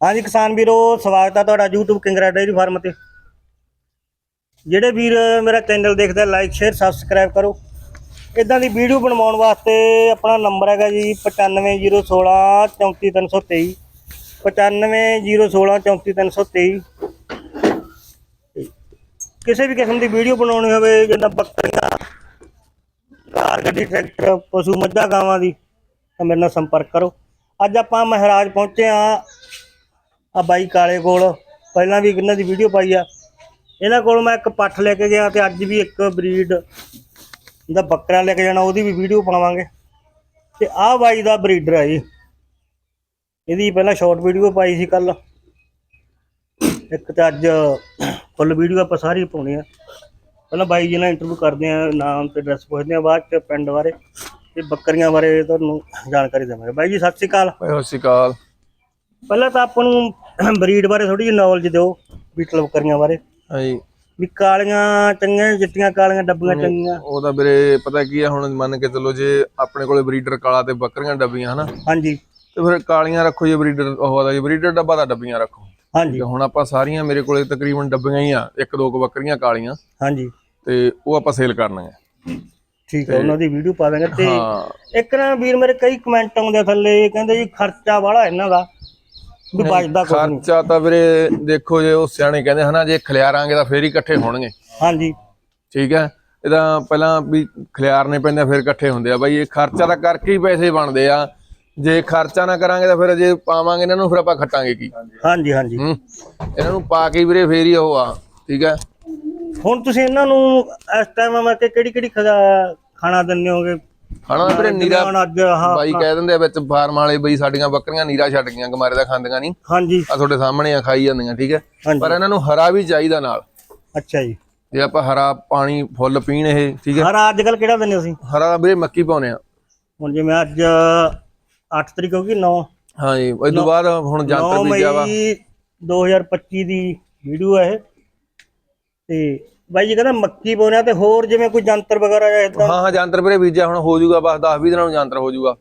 ਹਾਂਜੀ, ਕਿਸਾਨ ਵੀਰੋ, ਸਵਾਗਤ ਆ ਤੁਹਾਡਾ YouTube ਕਿੰਗਰਾ ਡੇਅਰੀ ਫਾਰਮ ਤੇ। ਜਿਹੜੇ ਵੀਰ ਮੇਰਾ ਚੈਨਲ ਦੇਖਦੇ ਲਾਈਕ ਸ਼ੇਅਰ ਸਬਸਕ੍ਰਾਈਬ ਕਰੋ। ਇਦਾਂ ਦੀ ਵੀਡੀਓ ਬਣਵਾਉਣ ਵਾਸਤੇ ਆਪਣਾ ਨੰਬਰ ਹੈਗਾ ਜੀ 95016 34323 95016 34323 ਕਿਸੇ ਵੀ ਕਿਸਮ ਦੀ ਵੀਡੀਓ ਬਣਾਉਣੀ ਹੋਵੇ, ਜਿੱਦਾਂ ਬੱਕਰੀਆਂ ਕਾਰ ਗੱਡੀ ਟਰੈਕਟਰ, ਪਸ਼ੂ ਮੱਝਾਂ, ਗਾਵਾਂ ਦੀ, ਤਾਂ ਮੇਰੇ ਨਾਲ ਸੰਪਰਕ ਕਰੋ। ਅੱਜ ਆਪਾਂ ਮਹਾਰਾਜ ਪਹੁੰਚੇ ਆ ਆ ਬਾਈ ਕਾਲੇ ਕੋਲ। ਪਹਿਲਾਂ ਵੀ ਇਹਨਾਂ ਦੀ ਵੀਡੀਓ ਪਾਈ ਆ। ਇਹਨਾਂ ਕੋਲ ਮੈਂ ਇੱਕ ਪੱਠ ਲੈ ਕੇ ਗਿਆ ਤੇ ਅੱਜ ਵੀ ਇੱਕ ਬਰੀਡ ਦਾ ਬੱਕਰਾ ਲੈ ਕੇ ਜਾਣਾ, ਉਹਦੀ ਵੀ ਵੀਡੀਓ ਪਾਵਾਂਗੇ। ਤੇ ਆਹ ਬਾਈ ਦਾ ਬਰੀਡਰ ਹੈ ਜੀ। ਇਹਦੀ ਪਹਿਲਾਂ ਸ਼ਾਰਟ ਵੀਡੀਓ ਪਾਈ ਸੀ ਕੱਲ ਇੱਕ ਤੇ ਅੱਜ ਫੁੱਲ ਵੀਡੀਓ ਆਪਾਂ ਸਾਰੀ ਪਾਉਣੀ ਆ। ਪਹਿਲਾਂ ਬਾਈ ਜੀ ਨਾਲ ਇੰਟਰਵਿਊ ਕਰਦੇ ਆ, ਨਾਮ ਤੇ ਐਡਰੈਸ ਪੁੱਛਦੇ ਆ, ਬਾਅਦ ਚ ਪਿੰਡ ਬਾਰੇ ਤੇ ਬੱਕਰੀਆਂ ਬਾਰੇ ਤੁਹਾਨੂੰ ਜਾਣਕਾਰੀ ਦੇਵਾਂਗੇ। ਬਾਈ ਜੀ, ਸਤਿ ਸ਼੍ਰੀ ਅਕਾਲ। ਸਤਿ ਸ਼੍ਰੀ ਅਕਾਲ। ਪਹਿਲਾਂ ਤਾਂ ਆਪਾਂ ਨੂੰ ਬਰੀਡ ਬਾਰੇ ਥੋੜੀ ਜਿਹੀ ਨੌਲੇਜ ਦਿਓ ਬੀਟਲ ਬੱਕਰੀਆਂ ਬਾਰੇ। ਹਾਂਜੀ। ਵੀ ਕਾਲੀਆਂ ਚੰਗੀਆਂ ਚਿੱਟੀਆਂ ਕਾਲੀਆਂ ਡੱਬੀਆਂ ਚੰਗੀਆਂ। ਉਹਦਾ ਵੀਰੇ ਪਤਾ ਕੀ ਆ ਹੁਣ ਮੰਨ ਕੇ ਚੱਲੋ ਜੇ ਆਪਣੇ ਕੋਲੇ ਬਰੀਡਰ ਕਾਲਾ ਤੇ ਬੱਕਰੀਆਂ ਡੱਬੀਆਂ ਹਨਾ? ਹਾਂਜੀ। ਤੇ ਫਿਰ ਕਾਲੀਆਂ ਰੱਖੋ ਜੇ ਬਰੀਡਰ ਉਹ ਆਦਾ ਜੀ ਬਰੀਡਰ ਡੱਬਾ ਦਾ ਡੱਬੀਆਂ ਰੱਖੋ। ਹਾਂਜੀ। ਤੇ ਹੁਣ ਆਪਾਂ ਸਾਰੀਆਂ ਮੇਰੇ ਕੋਲੇ ਤਕਰੀਬਨ ਡੱਬੀਆਂ ਹੀ ਆ ਇੱਕ ਦੋ ਕੁ ਬੱਕਰੀਆਂ ਕਾਲੀਆਂ। ਹਾਂਜੀ। ਤੇ ਉਹ ਆਪਾਂ ਸੇਲ ਕਰਨੀਆਂ। ਠੀਕ ਹੈ ਉਹਨਾਂ ਦੀ ਵੀਡੀਓ ਪਾ ਦਾਂਗੇ। ਤੇ ਇੱਕ ਨਾ ਵੀਰ ਮੇਰੇ ਕਈ ਕਮੈਂਟ ਆਉਂਦੇ ਥੱਲੇ ਕਹਿੰਦੇ ਜੀ ਖਰਚਾ ਵਾਲਾ ਇਹਨਾਂ ਦਾ। ਵੀ ਬਚਦਾ ਕੁਝ ਨਹੀਂ। ਖਰਚਾ ਤਾਂ ਵੀਰੇ ਦੇਖੋ ਜੇ ਉਹ ਸਿਆਣੇ ਕਹਿੰਦੇ ਹਨਾ ਜੇ ਖਲਿਆਰਾਂਗੇ ਤਾਂ ਫੇਰ ਹੀ ਇਕੱਠੇ ਹੋਣਗੇ। ਹਾਂਜੀ। ਠੀਕ ਹੈ? ਇਹਦਾ ਪਹਿਲਾਂ ਵੀ ਖਲਿਆਰਨੇ ਪੈਂਦੇ ਫਿਰ ਇਕੱਠੇ ਹੁੰਦੇ ਆ। ਬਾਈ ਇਹ ਖਰਚਾ ਤਾਂ ਕਰਕੇ ਹੀ ਪੈਸੇ ਬਣਦੇ ਆ। ਜੇ ਖਰਚਾ ਨਾ ਕਰਾਂਗੇ ਤਾਂ ਫਿਰ ਜੇ ਪਾਵਾਂਗੇ ਇਹਨਾਂ ਨੂੰ ਫਿਰ ਆਪਾਂ ਖੱਟਾਂਗੇ ਕੀ? ਹਾਂਜੀ ਹਾਂਜੀ। ਇਹਨਾਂ ਨੂੰ ਪਾ ਕੇ ਵੀਰੇ ਫੇਰ ਹੀ ਉਹ ਆ। ਠੀਕ ਹੈ? ਹੁਣ ਤੁਸੀਂ ਇਹਨਾਂ ਨੂੰ ਇਸ ਟਾਈਮ ਮੈਂ ਕਿ ਕਿਹੜੀ ਕਿਹੜੀ ਖਾਣਾ ਦਿੰਦੇ ਹੋਗੇ? ਹਣਾ ਵੀਰੇ ਨੀਰਾ ਹੁਣ ਅੱਜ ਆਹ ਬਾਈ ਕਹਿ ਦਿੰਦੇ ਆ ਵਿੱਚ ਫਾਰਮ ਵਾਲੇ ਬਈ ਸਾਡੀਆਂ ਬੱਕਰੀਆਂ ਨੀਰਾ ਛੱਡ ਗਈਆਂ ਗਮਾਰੇ ਦਾ ਖਾਂਦੀਆਂ ਨਹੀਂ ਹਾਂਜੀ। ਆ ਤੁਹਾਡੇ ਸਾਹਮਣੇ ਆ ਖਾਈ ਜਾਂਦੀਆਂ ਠੀਕ ਹੈ? ਹਾਂਜੀ। ਪਰ ਇਹਨਾਂ ਨੂੰ ਹਰਾ ਵੀ ਚਾਹੀਦਾ ਨਾਲ। ਅੱਛਾ ਜੀ। ਜੇ ਆਪਾਂ ਹਰਾ ਪਾਣੀ ਫੁੱਲ ਪੀਣ ਇਹ ਠੀਕ ਹੈ? ਹਰ ਅੱਜ ਕੱਲ ਕਿਹੜਾ ਦਿੰਦੇ ਤੁਸੀਂ? ਹਰਾ ਵੀਰੇ ਮੱਕੀ ਪਾਉਨੇ ਆ। ਹੁਣ ਜਿਵੇਂ ਅੱਜ 8 ਤਰੀਕ ਹੋ ਗਈ 9 ਹਾਂਜੀ ਇਸ ਤੋਂ ਬਾਅਦ ਹੁਣ 9 ਜੰਤਰ ਬੀਜਿਆ ਵਾ। ਮਈ 2025 ਦੀ ਵੀਡੀਓ ਹੈ ਇਹ। ਤੇ ਬਾਈ ਜੀ ਕਹਿੰਦਾ ਮੱਕੀ ਬੋਨਿਆ ਤੇ ਹੋਰ ਜਿਵੇਂ ਕੋਈ ਜੰਤਰ ਵਗੈਰਾ ਜਾਂ ਇਦਾਂ ਹਾਂ ਹਾਂ ਜੰਤਰ ਵੀਰੇ ਬੀਜਿਆ ਹੁਣ ਹੋ ਜਾਊਗਾ ਬਸ 10 20 ਦਿਨਾਂ ਨੂੰ ਜੰਤਰ ਹੋ ਜਾਊਗਾ।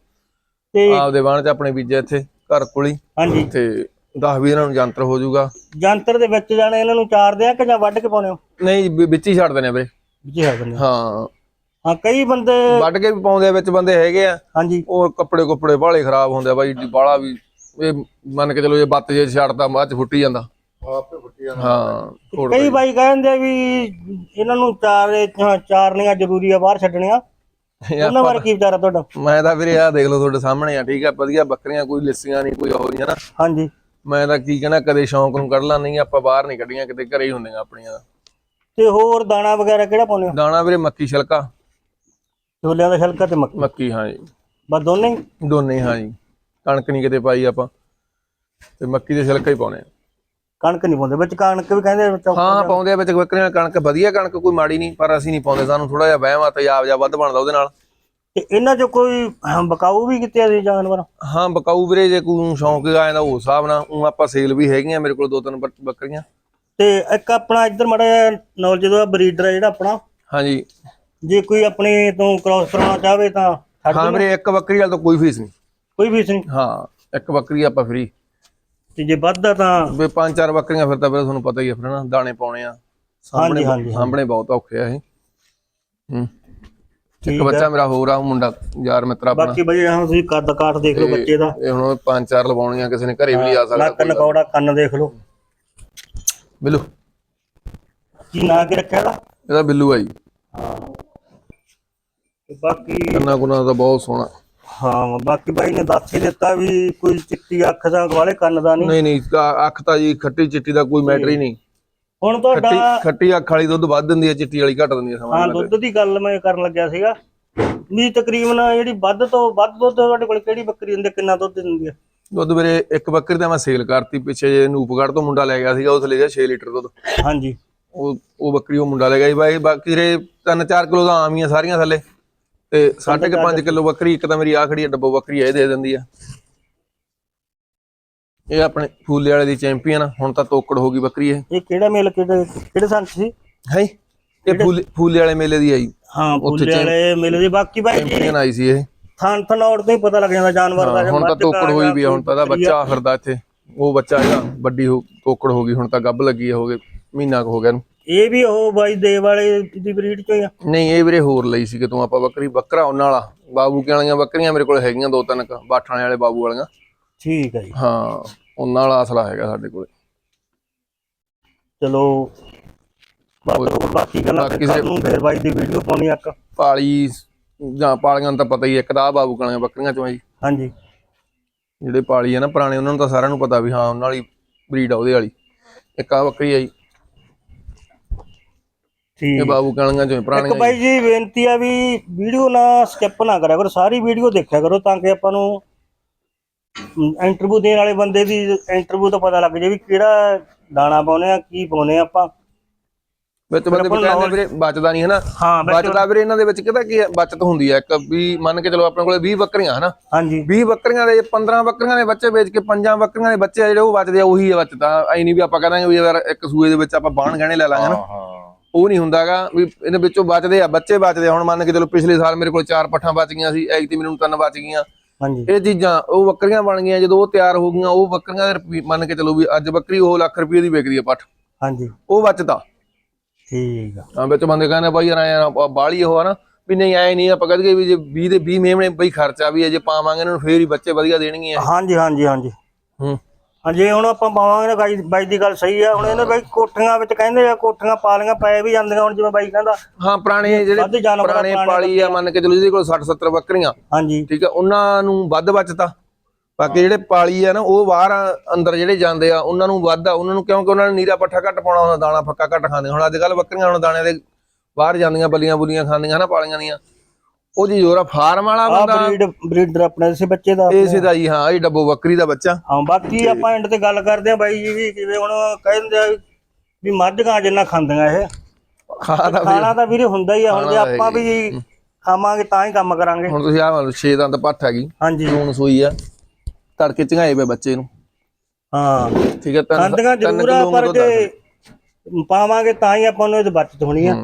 ਤੇ ਆਪਦੇ ਬਾਣ ਚ ਆਪਣੇ ਬੀਜਿਆ ਇੱਥੇ ਘਰ ਕੋਲ ਹੀ। ਹਾਂਜੀ। ਤੇ 10 20 ਦਿਨਾਂ ਨੂੰ ਜੰਤਰ ਹੋ ਜਾਊਗਾ। ਜੰਤਰ ਦੇ ਵਿੱਚ ਜਾਣੇ ਇਹਨਾਂ ਨੂੰ ਚਾਰਦੇ ਆ ਕਿ ਜਾਂ ਵੱਢ ਕੇ ਪਾਉਣੇ ਹੋ? ਨਹੀਂ ਵਿੱਚ ਹੀ ਛੱਡ ਦਿੰਦੇ ਆ ਵੀਰੇ। ਜੀ ਹਾਂ ਬੰਦੇ ਹਾਂ। ਹਾਂ ਕਈ ਬੰਦੇ ਵੱਢ ਕੇ ਵੀ ਪਾਉਂਦੇ ਆ ਵਿੱਚ ਬੰਦੇ ਹੈਗੇ ਆ। ਹਾਂਜੀ। ਉਹ ਕੱਪੜੇ ਕੁੱਪੜੇ ਬਾਹਲੇ ਖਰਾਬ ਹੁੰਦੇ ਆ ਬਾਈ ਬਾਲਾ ਵੀ ਇਹ ਮੰਨ ਕੇ ਚਲੋ ਜੇ ਬੱਤ ਜੇ ਛੱਡਦਾ ਬਾਅਦ ਚ ਫੁੱਟੀ ਜਾਂਦਾ। ਆਪੇ ਫੁੱਟੀ ਜਾਂਦਾ ਹਾਂ ਕਈ ਬਾਈ ਕਹਿੰਦੇ ਆ ਵੀ ਇਹਨਾਂ ਨੂੰ ਚਾਰੇ ਚਾਰਨੀਆਂ ਜ਼ਰੂਰੀ ਆ ਬਾਹਰ ਛੱਡਣੀਆਂ। ਉਹਨਾਂ ਬਾਰੇ ਕੀ ਵਿਚਾਰਾ ਤੁਹਾਡਾ? ਮੈਂ ਤਾਂ ਵੀਰੇ ਆਹ ਦੇਖ ਲਓ ਤੁਹਾਡੇ ਸਾਹਮਣੇ ਆ ਠੀਕ ਆ ਵਧੀਆ ਬੱਕਰੀਆਂ ਕੋਈ ਲਿੱਸੀਆਂ ਨਹੀਂ ਕੋਈ ਹੋ ਨਹੀਂ ਨਾ ਹਾਂਜੀ। ਮੈਂ ਤਾਂ ਕੀ ਕਹਿਣਾ ਕਦੇ ਸ਼ੌਂਕ ਨੂੰ ਕੱਢ ਲਾਂ ਨਹੀਂ ਆਪਾਂ ਬਾਹਰ ਨਹੀਂ ਕੱਢੀਆਂ ਕਿਤੇ ਘਰੇ ਹੀ ਹੁੰਦੀਆਂ ਆਪਣੀਆਂ ਤੇ। ਹੋਰ ਦਾਣਾ ਵਗੈਰਾ ਕਿਹੜਾ ਪਾਉਣੇ ਹੋ? ਦਾਣਾ ਵੀਰੇ ਮੱਕੀ ਛਿਲਕਾ। ਛੋਲਿਆਂ ਦਾ ਛਲਕਾ ਤੇ ਮੱਕੀ? ਮੱਕੀ ਹਾਂ ਜੀ। ਬਸ ਦੋਨੇ ਹੀ? ਦੋਨੇ ਹੀ ਹਾਂ ਜੀ। ਕਣਕ ਨਹੀਂ ਕਿਤੇ ਪਾਈ ਆਪਾਂ। ਤੇ ਮੱਕੀ ਦੇ ਛਿਲਕਾ ਹੀ ਪਾਉਣੇ ਆ। ਕਣਕ ਨਹੀਂ ਪਾਉਂਦੇ ਵਿੱਚ ਕਣਕ ਵੀ ਕਹਿੰਦੇ ਚੌਕ- ਹਾਂ ਪਾਉਂਦੇ ਆ ਵਿੱਚ ਬੱਕਰੀਆਂ ਕਣਕ ਵਧੀਆ ਕਣਕ ਕੋਈ ਮਾੜੀ ਨਹੀਂ ਪਰ ਅਸੀਂ ਨਹੀਂ ਪਾਉਂਦੇ ਸਾਨੂੰ ਥੋੜਾ ਜਿਹਾ ਵਹਿਮ ਆ ਤੇਜ਼ਾਬ ਜਿਹਾ ਵੱਧ ਬਣਦਾ ਉਹਦੇ ਨਾਲ। ਤੇ ਇਹਨਾਂ ਚੋਂ ਕੋਈ ਬਕਾਊ ਵੀ ਕੀਤੇ ਆ ਜੀ ਜਾਨਵਰ? ਹਾਂ ਬਕਾਊ ਵੀਰੇ ਜੇ ਕੋਈ ਸ਼ੌਂਕ ਆ ਜਾਂਦਾ ਉਸ ਹਿਸਾਬ ਨਾਲ ਉਹ ਆਪਾਂ ਸੇਲ ਵੀ ਹੈਗੀਆਂ ਮੇਰੇ ਕੋਲ ਦੋ ਤਿੰਨ ਬੱਕ- ਬੱਕਰੀਆਂ। ਤੇ ਇੱਕ ਆਪਣਾ ਇੱਧਰ ਮੜਾ ਨੌਲੇਜ ਦਾ ਬਰੀਡਰ ਹੈ ਜਿਹੜਾ ਆਪਣਾ। ਹਾਂਜੀ। ਜੇ ਕੋਈ ਆਪਣੇ ਤੋਂ ਕ੍ਰਾਸ ਕਰਾਉਣਾ ਚਾਹਵੇ ਤਾਂ ਹਾਂ। ਵੀਰੇ ਇੱਕ ਬੱਕਰੀ ਵਾਲ ਤਾਂ ਕੋਈ ਫੀਸ ਨਹੀਂ। ਕੋਈ ਫੀਸ ਨਹੀਂ। ਹਾਂ ਇੱਕ ਬੱਕਰੀ ਆਪਾਂ ਫ੍ਰੀ ਤੇ ਜੇ ਵੱਧਦਾ ਤਾਂ ਵੀ ਪੰਜ ਚਾਰ ਬੱਕਰੀਆਂ ਫਿਰ ਤਾਂ ਵੀਰੇ ਤੁਹਾਨੂੰ ਪਤਾ ਹੀ ਆ ਫਿਰ ਨਾ ਦਾਣੇ ਪਾਉਣੇ ਆ। ਸਾਹਮਣੇ ਹਾਂਜੀ, ਹਾਂਜੀ। ਸਾਹਮਣੇ ਬਹੁਤ ਔਖੇ ਆ ਇਹ। ਹੂੰ। ਇੱਕ ਬੱਚਾ ਮੇਰਾ ਹੋਰ ਆ ਉਹ ਮੁੰਡਾ ਯਾਰ ਮਿੱਤਰ ਆਪਣਾ। ਬਾਕੀ ਬਈ ਹਾਂ ਤੁਸੀਂ ਕੱਦ ਕਾਠ ਦੇਖ ਲਓ ਬੱਚੇ ਦਾ। ਇਹ ਹੁਣ ਪੰਜ ਚਾਰ ਲਵਾਉਣੀਆਂ ਕਿਸੇ ਨੇ ਘਰੇ ਵੀ ਲਿਆ ਸਕਦਾ ਨੱਕ ਨਕੌੜਾ ਕੰਨ ਦੇਖ ਲਓ। ਬਿੱਲੂ। ਕੀ ਨਾਂ ਕੇ ਰੱਖਿਆ ਦਾ ਇਹਦਾ ਬਿੱਲੂ ਆ ਜੀ। ਤੇ ਬਾਕੀ ਕੰਨਾ ਕੁਨਾ ਦਾ ਬਹੁਤ ਸੋਹਣਾ। ਹਾਂ ਬਾਕੀ ਬਾਈ ਨੇ ਦੱਸ ਹੀ ਦਿੱਤਾ ਵੀ ਕੋਈ ਚਿੱਟੀ ਅੱਖ ਦਾ ਵਾਲੇ ਕੰਨ ਦਾ ਨਹੀਂ। ਨਹੀਂ ਅੱਖ ਤਾਂ ਜੀ ਖੱਟੀ ਚਿੱਟੀ ਦਾ ਕੋਈ ਮੈਟਰ ਹੀ ਨਹੀਂ। ਹੁਣ ਖੱਟੀ ਤੁਹਾਡਾ ਖੱਟੀ ਅੱਖ ਵਾਲੀ ਦੁੱਧ ਵੱਧ ਦਿੰਦੀ ਹੈ ਚਿੱਟੀ ਵਾਲੀ ਘੱਟ ਦਿੰਦੀ ਹੈ ਹਾਂ ਸਮਾਂ ਦੁੱਧ ਦੀ ਗੱਲ ਮੈਂ ਕਰਨ ਲੱਗਿਆ ਸੀਗਾ। ਵੀ ਤਕਰੀਬਨ ਜਿਹੜੀ ਵੱਧ ਤੋਂ ਵੱਧ ਦੁੱਧ ਤੁਹਾਡੇ ਕੋਲ ਕਿਹੜੀ ਬੱਕਰੀ ਦਿੰਦੀ ਹੈ, ਕਿੰਨਾ ਦੁੱਧ ਦਿੰਦੀ ਹੈ? ਦੁੱਧ ਵੀਰੇ ਇੱਕ ਬੱਕਰੀ ਦਾ ਮੈਂ ਸੇਲ ਕਰਤੀ ਪਿੱਛੇ ਜੇ ਨੂਪਗੜ ਤੋਂ ਮੁੰਡਾ ਲੈ ਗਿਆ ਸੀਗਾ ਉਸ ਲਈ 6 ਲੀਟਰ ਦੁੱਧ। ਹਾਂਜੀ। ਉਹ ਉਹ ਬੱਕਰੀ ਉਹ ਮੁੰਡਾ ਲੈ ਗਿਆ ਜੀ ਬਾਈ ਬਾਕੀ ਰੇ 3-4 ਕਿਲੋ ਦਾ ਆਮ ਹੀ ਆ ਸਾਰੀਆਂ ਥੱਲੇ। ਤੇ 5.5 ਕਿਲੋ ਬੱਕਰੀ ਇੱਕ ਤਾਂ ਮੇਰੀ ਆ ਖੜੀ ਡੱਬੋ ਬੱਕਰੀ ਇਹ ਦੇ ਦਿੰਦੀ ਆ। ਇਹ ਆਪਣੇ ਫੂਲੇ ਵਾਲੇ ਦੀ ਚੈਂਪੀਅਨ ਆ, ਹੁਣ ਤਾਂ ਤੋਕੜ ਹੋ ਗਈ ਬੱਕਰੀ ਇਹ। ਇਹ ਕਿਹੜਾ ਮੇਲ ਕਿਹੜੇ ਕਿਹੜੇ ਸੰਤ ਸੀ? ਹੈ? ਇਹ ਫੂਲੇ ਫੂਲੇ ਵਾਲੇ ਮੇਲੇ ਦੀ ਆਈ। ਹਾਂ ਫੁੱਲੇ ਵਾਲੇ ਮੇਲੇ ਦੇ ਬਾਕੀ ਬਾਈ ਚੈਂਪੀਅਨ ਆਈ ਸੀ ਇਹ। ਥਾਨ ਥਨੌੜ ਤੋਂ ਹੀ ਪਤਾ ਲੱਗ ਜਾਂਦਾ ਜਾਨਵਰ ਦਾ ਹੁਣ ਤਾਂ ਤੋਕੜ ਦਾ ਹੋਈ ਵੀ ਹੁਣ ਤਾਂ ਕੋਈ ਬੱਚਾ ਫਿਰਦਾ ਇੱਥੇ। ਉਹ ਬੱਚਾ ਵੱਡੀ ਹੋ ਤੋਕੜ ਹੋ ਗਈ ਹੁਣ ਤਾਂ ਗੱਭ ਲੱਗੀ ਆ, ਹੋ ਗਏ ਮਹੀਨਾ ਕੁ ਹੋ ਗਿਆ ਇਹਨੂੰ। ਇਹ ਵੀ ਉਹ ਬਾਈ ਦੇ ਵਾਲੇ ਦੀ ਬਰੀਡ ਚੋਂ ਹੀ ਆ। ਨਹੀਂ ਇਹ ਵੀਰੇ ਹੋਰ ਲਈ ਸੀ ਕਿ ਤੂੰ ਆਪਾਂ ਬੱਕਰੀ ਬੱਕਰਾ ਉਹਨਾਂ ਵਾਲਾ। ਬਾਬੂ ਕੇ ਵਾਲੀਆਂ ਬੱਕਰੀਆਂ ਮੇਰੇ ਕੋਲ ਹੈਗੀਆਂ ਦੋ ਤਿੰਨ ਕੁ, ਬਾਠਾਣੇ ਵਾਲੇ ਬਾਬੂ ਵਾਲੀਆਂ। ਠੀਕ ਹੈ ਜੀ। ਹਾਂ ਉਹਨਾਂ ਵਾਲਾ ਅਸਲਾ ਹੈਗਾ ਸਾਡੇ ਕੋਲ। ਚਲੋ ਬਾਕੀ ਬਾਕੀ ਗੱਲਾਂ ਬਾਕੀ ਕੱਲ ਨੂੰ ਫੇਰ ਬਾਈ ਦੀ ਵੀਡੀਓ ਪਾਉਣੀ ਇੱਕ। ਪਾਲੀ ਜਾਂ ਪਾਲੀਆਂ ਨੂੰ ਤਾਂ ਪਤਾ ਹੀ ਹੈ, ਇੱਕ ਤਾਂ ਆਹ ਬਾਬੂ ਕੇ ਵਾਲੀਆਂ ਬੱਕਰੀਆਂ ਚੋਂ ਆ ਜੀ। ਹਾਂਜੀ। ਜਿਹੜੇ ਪਾਲੀ ਆ ਨਾ ਪੁਰਾਣੇ ਉਹਨਾਂ ਨੂੰ ਤਾਂ ਸਾਰਿਆਂ ਨੂੰ ਪਤਾ ਵੀ ਹਾਂ ਉਹਨਾਂ ਵਾਲੀ ਬਰੀਡ ਆ ਉਹਦੇ ਵਾਲੀ। ਇੱਕ ਆ ਬੱਕਰੀ ਆ ਜੀ। ਇਹ ਠੀਕ। ਬਾਬੂ ਕੇ ਵਾਲੀਆਂ ਚੋਂ ਇੱਕ ਪੁਰਾਣੀਆਂ ਬਾਈ ਜੀ ਬੇਨਤੀ ਆ ਵੀ ਵੀਡੀਓ ਨਾ ਸਕਿਪ ਨਾ ਕਰਿਆ ਕਰੋ ਸਾਰੀ ਵੀਡੀਓ ਦੇਖਿਆ ਕਰੋ ਤਾਂ ਕਿ ਆਪਾਂ ਨੂੰ ਇੰਟਰਵਿਊ ਦੇਣ ਵਾਲੇ ਬੰਦੇ ਦੀ ਇੰਟਰਵਿਊ ਤੋਂ ਪਤਾ ਲੱਗ ਜੇ ਵੀ ਕਿਹੜਾ ਦਾਣਾ ਪਾਉਨੇ ਆ ਕੀ ਪਾਉਨੇ ਆ ਆਪਾਂ। ਵਿੱਚ ਬੰਦੇ ਵੀ ਕਹਿੰਦੇ ਵੀਰੇ ਬਚਦਾ ਨਹੀਂ ਹਨਾ? ਹਾਂ ਬਚਦਾ ਵੀਰੇ ਇਹਨਾਂ ਦੇ ਵਿੱਚ ਕਿਹਦਾ ਕੀ ਹੈ? ਬਚਤ ਹੁੰਦੀ ਹੈ ਇੱਕ ਵੀ ਮੰਨ ਕੇ ਚਲੋ ਆਪਣੇ ਕੋਲੇ 20 ਬੱਕਰੀਆਂ ਹਨਾ? ਹਾਂਜੀ। 20 ਬੱਕਰੀਆਂ ਦੇ 15 ਬੱਕਰੀਆਂ ਦੇ ਬੱਚੇ ਵੇਚ ਕੇ ਪੰਜਾਂ ਬੱਕਰੀਆਂ ਦੇ ਬੱਚੇ ਆ ਜਿਹੜੇ ਉਹ ਬਚਦੇ ਆ ਉਹੀ ਆ ਬਚਦਾ ਐ ਨਹੀਂ ਵੀ ਆਪਾਂ ਕਹਾਂਗੇ ਵੀ ਯਾਰ ਇੱਕ ਸੂਏ ਦੇ ਵਿੱਚ ਆਪਾਂ ਬਾਣ ਗਹਿਣੇ ਲੈ ਲਾਂਗੇ ਨਾ ਹਾਂ। ਉਹ ਨਹੀਂ ਹੁੰਦਾਗਾ ਵੀ ਇਹਦੇ ਵਿੱਚੋਂ ਬਚਦੇ ਆ ਬੱਚੇ ਬਚਦੇ ਹੁਣ ਮੰਨ ਕੇ ਚਲੋ ਪਿਛਲੇ ਸਾਲ ਮੇਰੇ ਕੋਲ ਚਾਰ ਪੱਠਾਂ ਬਚ ਗਈਆਂ ਸੀ ਐਗਤੀ ਮੈਨੂੰ ਤਿੰਨ ਬਚ ਗਈਆਂ। ਹਾਂਜੀ। ਇਹ ਚੀਜ਼ਾਂ ਉਹ ਬੱਕਰੀਆਂ ਬਣ ਗਈਆਂ ਜਦੋਂ ਉਹ ਤਿਆਰ ਹੋ ਗਈਆਂ ਉਹ ਬੱਕਰੀਆਂ ਦੇ ਮੰਨ ਕੇ ਚਲੋ ਵੀ ਅੱਜ ਬੱਕਰੀ ਉਹ ਲੱਖ ਰੁਪਏ ਦੀ ਵਿਕਦੀ ਆ ਪੱਠ। ਹਾਂਜੀ। ਉਹ ਬਚਦਾ। ਠੀਕ ਆ। ਹਾਂ ਵਿੱਚ ਬੰਦੇ ਕਹਿੰਦੇ ਬਾਈ ਯਾਰ ਐਂ ਬਾਲੀ ਉਹ ਆ ਨਾ ਵੀ ਨਹੀਂ ਐ ਨਹੀਂ ਆਪਾਂ ਕਹਦੇ ਵੀ ਜੇ 20 ਦੇ 20 ਮੇਮਣੇ ਬਈ ਖਰਚਾ ਵੀ ਹੈ ਜੇ ਪਾਵਾਂਗੇ ਇਹਨਾਂ ਨੂੰ ਫੇਰ ਹੀ ਬੱਚੇ ਵਧੀਆ ਦੇਣਗੇ। ਹਾਂਜੀ ਹਾਂਜੀ ਹਾਂਜੀ। ਹੂੰ। ਹਾਂਜੀ ਹੁਣ ਆਪਾਂ ਪਾਵਾਂਗੇ ਨਾ ਬਾਈ ਬਾਈ ਦੀ ਗੱਲ ਸਹੀ ਆ। ਹੁਣ ਇਹਨੇ ਬਾਈ ਕੋਠੀਆਂ ਵਿੱਚ ਕਹਿੰਦੇ ਆ ਕੋਠੀਆਂ ਪਾਲੀਆਂ ਪੈ ਵੀ ਜਾਂਦੀਆਂ ਹੁਣ ਜਿਵੇਂ ਬਾਈ ਕਹਿੰਦਾ। ਹਾਂ ਪੁਰਾਣੇ ਜਿਹੜੇ ਪੁਰਾਣੇ ਪਾਲੀ ਆ ਮੰਨ ਕੇ ਚਲੋ ਜਿਹਦੇ ਕੋਲ 60 70 ਬੱਕਰੀਆਂ। ਹਾਂਜੀ। ਠੀਕ ਆ ਉਹਨਾਂ ਨੂੰ ਵੱਧ ਬਚਤਾ। ਬਾਕੀ ਜਿਹੜੇ ਪਾਲੀ ਆ ਨਾ ਉਹ ਬਾਹਰ ਅੰਦਰ ਜਿਹੜੇ ਜਾਂਦੇ ਆ ਉਹਨਾਂ ਨੂੰ ਵੱਧ ਆ। ਉਹਨਾਂ ਨੂੰ ਕਿਉਂਕਿ ਉਹਨਾਂ ਨੇ ਨੀਰਾ ਪੱਠਾ ਘੱਟ ਪਾਉਣਾ ਹੁੰਦਾ ਦਾਣਾ ਫੱਕਾ ਘੱਟ ਖਾਂਦੇ। ਹੁਣ ਅੱਜ ਕੱਲ ਬੱਕਰੀਆਂ ਹੁਣ ਦਾਣੇ ਦੇ ਬਾਹਰ ਜਾਂਦੀਆਂ ਬੱਲੀਆਂ ਬੁਲੀਆਂ ਖਾਂਦੀਆਂ ਨਾ ਪਾਲੀਆਂ ਦੀਆਂ। ਉਹ ਜੀ ਜੋਰਾ ਫਾਰਮ ਵਾਲਾ ਆ ਬੰਦਾ। ਬਰੀਡ ਬਰੀਡਰ ਆਪਣੇ ਇਸੇ ਬੱਚੇ ਦਾ ਇਸੇ ਦਾ ਜੀ ਹਾਂ ਇਹ ਡੱਬੋ ਬੱਕਰੀ ਦਾ ਬੱਚਾ। ਹਾਂ ਬਾਕੀ ਆਪਾਂ ਐਂਡ ਤੇ ਗੱਲ ਕਰਦੇ ਆ ਬਾਈ ਜੀ ਵੀ ਜਿਵੇਂ ਹੁਣ ਕਹਿੰਦੇ ਆ ਵੀ ਮੱਝ ਗਾਂ ਜਿੰਨਾ ਖਾਂਦੀਆਂ ਇਹ। ਖਾਣਾ ਤਾਂ ਵੀਰੇ ਹੁੰਦਾ ਹੀ ਆ ਹੁਣ ਜੇ ਆਪਾਂ ਵੀ ਖਾਵਾਂਗੇ ਤਾਂ ਹੀ ਕੰਮ ਕਰਾਂਗੇ। ਹੁਣ ਤੁਸੀਂ ਆਹ ਮੰਨ ਲਓ 6 ਦੰਦ ਪੱਠ ਹੈਗੀ। ਹਾਂਜੀ। ਜੂਨ ਸੂਈ ਆ। ਤੜਕੇ ਚੰਗਾਏ ਪਏ ਬੱਚੇ ਨੂੰ। ਹਾਂ। ਠੀਕ ਹੈ ਖਾਂਦੀਆਂ ਤਿੰਨ ਜ਼ਰੂਰ ਆ ਪਰ ਆ। ਜੇ ਪਾਵਾਂਗੇ ਤਾਂ ਹੀ ਆਪਾਂ ਨੂੰ ਇਹਦੀ ਬਚਤ ਹੋਣੀ ਆ।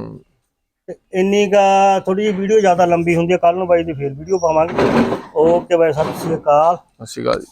ਤੇ ਇੰਨੀ ਕਾ ਥੋੜੀ ਜਿਹੀ ਵੀਡੀਓ ਜ਼ਿਆਦਾ ਲੰਬੀ ਹੁੰਦੀ ਹੈ ਕੱਲ ਨੂੰ ਬਾਈ ਦੀ ਫੇਰ ਵੀਡੀਓ ਪਾਵਾਂਗੇ। ਓਕੇ ਬਾਈ, ਸਤਿ ਸ਼੍ਰੀ ਅਕਾਲ। ਸਤਿ ਸ਼੍ਰੀ ਅਕਾਲ ਜੀ।